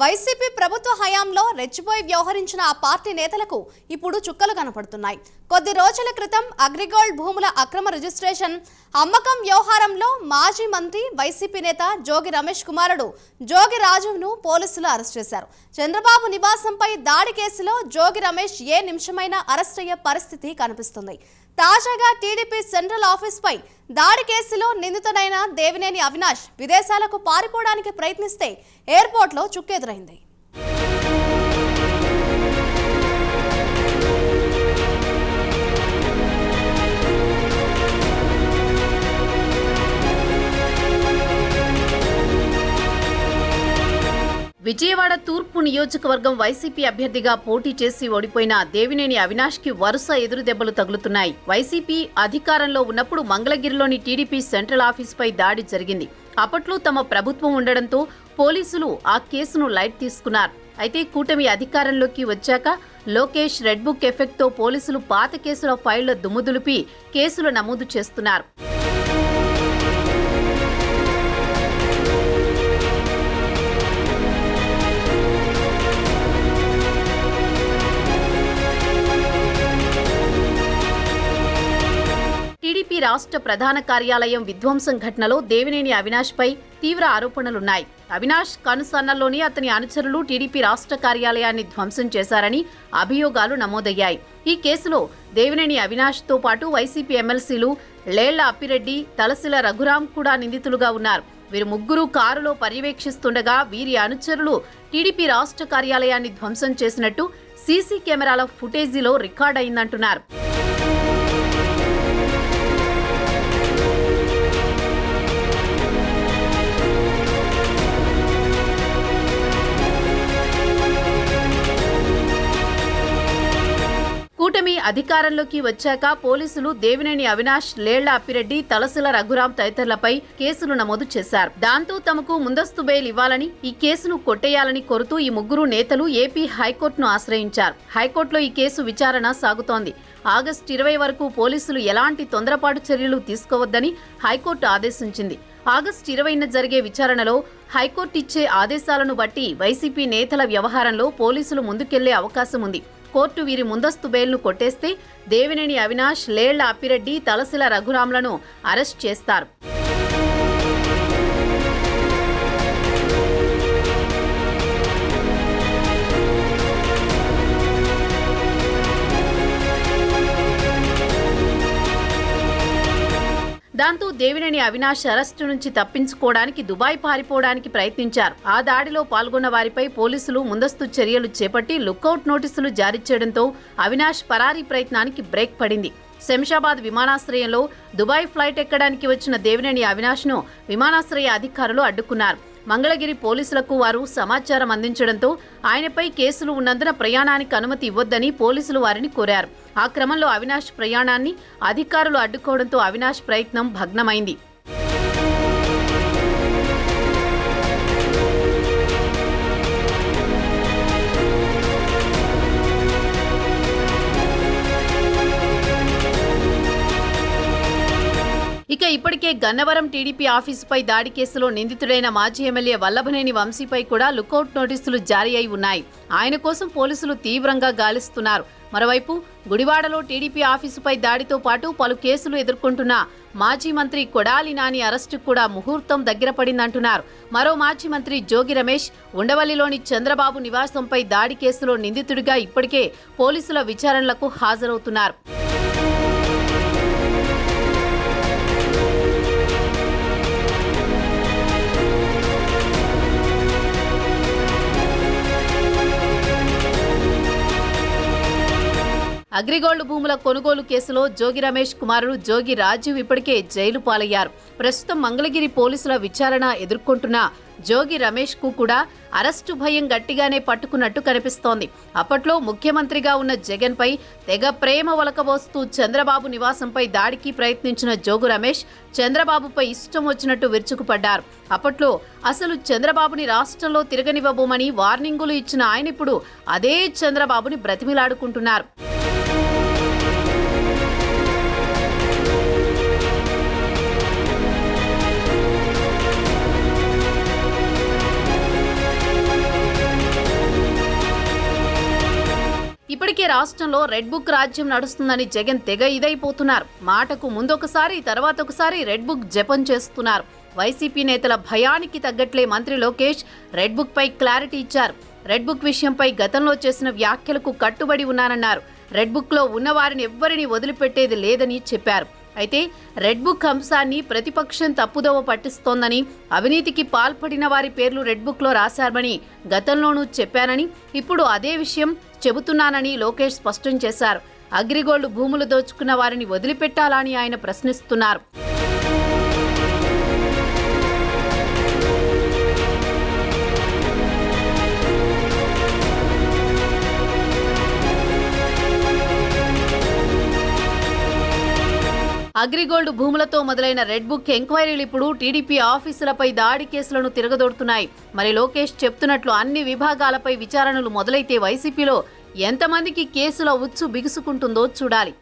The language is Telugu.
వైసీపీ ప్రభుత్వ హయాంలో రెచ్చిపోయి వ్యవహరించిన ఆ పార్టీ నేతలకు ఇప్పుడు చుక్కలు కనపడుతున్నాయి. కొద్ది రోజుల క్రితం అగ్రిగోల్డ్ భూముల అక్రమ రిజిస్ట్రేషన్ అమ్మకం వ్యవహారంలో మాజీ మంత్రి వైసీపీ నేత జోగి రమేష్ కుమారుడు జోగి రాజును పోలీసులు అరెస్ట్ చేశారు. చంద్రబాబు నివాసంపై దాడి కేసులో జోగి రమేష్ ఏ నిమిషమైనా అరెస్ట్ అయ్యే పరిస్థితి కనిపిస్తుంది. తాజాగా టీడీపీ సెంట్రల్ ఆఫీస్ పై దాడి కేసులో నిందితుడైన దేవినేని అవినాష్ విదేశాలకు పారిపోవడానికి ప్రయత్నిస్తే ఎయిర్పోర్ట్లో చుక్కెదురైంది. విజయవాడ తూర్పు నియోజకవర్గం వైసీపీ అభ్యర్థిగా పోటీ చేసి ఓడిపోయిన దేవినేని అవినాష్కి వరుస ఎదురు దెబ్బలు తగులుతున్నాయి. వైసీపీ అధికారంలో ఉన్నప్పుడు మంగళగిరిలోని టీడీపీ సెంట్రల్ ఆఫీస్పై దాడి జరిగింది. అప్పట్లో తమ ప్రభుత్వం ఉండడంతో పోలీసులు ఆ కేసును లైట్ తీసుకున్నారు. అయితే కూటమి అధికారంలోకి వచ్చాక లోకేష్ రెడ్ బుక్ ఎఫెక్ట్తో పోలీసులు పాత కేసుల ఫైళ్ళ దుమ్ముదులిపి కేసులు నమోదు చేస్తున్నారు. టీడీపీ రాష్ట్ర ప్రధాన కార్యాలయం విధ్వంసం ఘటనలో దేవినేని అవినాష్ పై తీవ్ర ఆరోపణలున్నాయి. అవినాష్ కనుసన్నల్లోని అతని అనుచరులు టీడీపీ రాష్ట్ర కార్యాలయాన్ని ధ్వంసం చేశారని అభియోగాలు నమోదయ్యాయి. ఈ కేసులో దేవినేని అవినాష్తో పాటు వైసీపీ ఎమ్మెల్సీలు లేళ్ళ అప్పిరెడ్డి తలసిల రఘురాం కూడా నిందితులుగా ఉన్నారు. వీరు ముగ్గురు కారులో పర్యవేక్షిస్తుండగా వీరి అనుచరులు టీడీపీ రాష్ట్ర కార్యాలయాన్ని ధ్వంసం చేసినట్టు సీసీ కెమెరాల ఫుటేజీలో రికార్డ్ అయిందంటున్నారు అధికారంలోకి వచ్చాక పోలీసులు దేవినేని అవినాష్ లేళ్ళ అప్పిరెడ్డి తలసుల రఘురాం తదితరులపై కేసులు నమోదు చేశారు. దాంతో తమకు ముందస్తు బెయిల్ ఇవ్వాలని ఈ కేసును కొట్టేయాలని కోరుతూ ఈ ముగ్గురు నేతలు ఏపీ హైకోర్టును ఆశ్రయించారు. హైకోర్టులో ఈ కేసు విచారణ సాగుతోంది. ఆగస్టు ఇరవై వరకు పోలీసులు ఎలాంటి తొందరపాటు చర్యలు తీసుకోవద్దని హైకోర్టు ఆదేశించింది. ఆగస్టు ఇరవైన జరిగే విచారణలో హైకోర్టు ఇచ్చే ఆదేశాలను బట్టి వైసీపీ నేతల వ్యవహారంలో పోలీసులు ముందుకెళ్ళే అవకాశం ఉంది. కోర్టు వీరి ముందస్తు బెయిల్ను కొట్టేస్తే దేవినేని అవినాష్ లేళ్ళ అప్పిరెడ్డి తలసిల రఘురాంలను అరెస్ట్ చేస్తారు. దేవినేని అవినాష్ అరెస్టు నుంచి తప్పించుకోవడానికి దుబాయ్ పారిపోవడానికి ప్రయత్నించారు. ఆ దాడిలో పాల్గొన్న వారిపై పోలీసులు ముందస్తు చర్యలు చేపట్టి లుకౌట్ నోటీసులు జారీ చేయడంతో అవినాష్ పరారీ ప్రయత్నానికి బ్రేక్ పడింది. శంషాబాద్ విమానాశ్రయంలో దుబాయ్ ఫ్లైట్ ఎక్కడానికి వచ్చిన దేవినేని అవినాష్ను విమానాశ్రయ అధికారులు అడ్డుకున్నారు. మంగళగిరి పోలీసులకు వారు సమాచారం అందించడంతో ఆయనపై కేసులు ఉన్నందున ప్రయాణానికి అనుమతి ఇవ్వొద్దని పోలీసులు వారిని కోరారు. ఆ క్రమంలో అవినాష్ ప్రయాణాన్ని అధికారులు అడ్డుకోవడంతో అవినాష్ ప్రయత్నం భగ్నమైంది. ఇప్పటికే గన్నవరం టీడీపీ ఆఫీసుపై దాడి కేసులో నిందితుడైన మాజీ ఎమ్మెల్యే వల్లభనేని వంశీపై కూడా లుకౌట్ నోటీసులు జారీ అయి ఉన్నాయి. ఆయన కోసం పోలీసులు తీవ్రంగా గాలిస్తున్నారు. మరోవైపు గుడివాడలో టీడీపీ ఆఫీసుపై దాడితో పాటు పలు కేసులు ఎదుర్కొంటున్న మాజీ మంత్రి కొడాలి నాని అరెస్టు కూడా ముహూర్తం దగ్గర పడిందంటున్నారు. మరో మాజీ మంత్రి జోగి రమేష్ ఉండవల్లిలోని చంద్రబాబు నివాసంపై దాడి కేసులో నిందితుడిగా ఇప్పటికే పోలీసుల విచారణలకు హాజరవుతున్నారు. అగ్రిగోల్డ్ భూముల కొనుగోలు కేసులో జోగి రమేష్ కుమారుడు జోగి రాజీవ్ ఇప్పటికే జైలు పాలయ్యారు. ప్రస్తుతం మంగళగిరి పోలీసుల విచారణ ఎదుర్కొంటున్న జోగి రమేష్కు కూడా అరెస్టు భయం గట్టిగానే పట్టుకున్నట్టు కనిపిస్తోంది. అప్పట్లో ముఖ్యమంత్రిగా ఉన్న జగన్ పై తెగ ప్రేమ వలకబోస్తూ చంద్రబాబు నివాసంపై దాడికి ప్రయత్నించిన జోగు రమేష్ చంద్రబాబుపై ఇష్టం వచ్చినట్టు విరుచుకుపడ్డారు. అప్పట్లో అసలు చంద్రబాబుని రాష్ట్రంలో తిరగనివ్వబోమని వార్నింగులు ఇచ్చిన ఆయన ఇప్పుడు అదే చంద్రబాబుని బ్రతిమిలాడుకుంటున్నారు. ఇప్పటికే రాష్ట్రంలో రెడ్ బుక్ రాజ్యం నడుస్తుందని జగన్ తెగ ఇదైపోతున్నారు. మాటకు ముందొకసారి తర్వాత ఒకసారి రెడ్ బుక్ జపం చేస్తున్నారు. వైసీపీ నేతల భయానికి తగ్గట్లే మంత్రి లోకేష్ రెడ్ బుక్ పై క్లారిటీ ఇచ్చారు. రెడ్ బుక్ విషయంపై గతంలో చేసిన వ్యాఖ్యలకు కట్టుబడి ఉన్నానన్నారు. రెడ్ బుక్లో ఉన్నవారిని ఎవ్వరిని వదిలిపెట్టేది లేదని చెప్పారు. అయితే రెడ్ బుక్ అంశాన్ని ప్రతిపక్షం తప్పుదోవ పట్టిస్తోందని అవినీతికి పాల్పడిన వారి పేర్లు రెడ్ బుక్లో రాశారని గతంలోనూ చెప్పానని ఇప్పుడు అదే విషయం చెబుతున్నానని లోకేష్ స్పష్టం చేశారు. అగ్రిగోల్డ్ భూములు దోచుకున్న వారిని వదిలిపెట్టాలని ఆయన ప్రశ్నిస్తున్నారు. అగ్రిగోల్డ్ భూములతో మొదలైన రెడ్ బుక్ ఎంక్వైరీలు ఇప్పుడు టీడీపీ ఆఫీసులపై దాడి కేసులను తిరగదోడుతున్నాయి. మరి లోకేష్ చెప్తున్నట్లు అన్ని విభాగాలపై విచారణలు మొదలైతే వైసీపీలో ఎంతమందికి కేసుల ఉచ్చు బిగుసుకుంటుందో చూడాలి.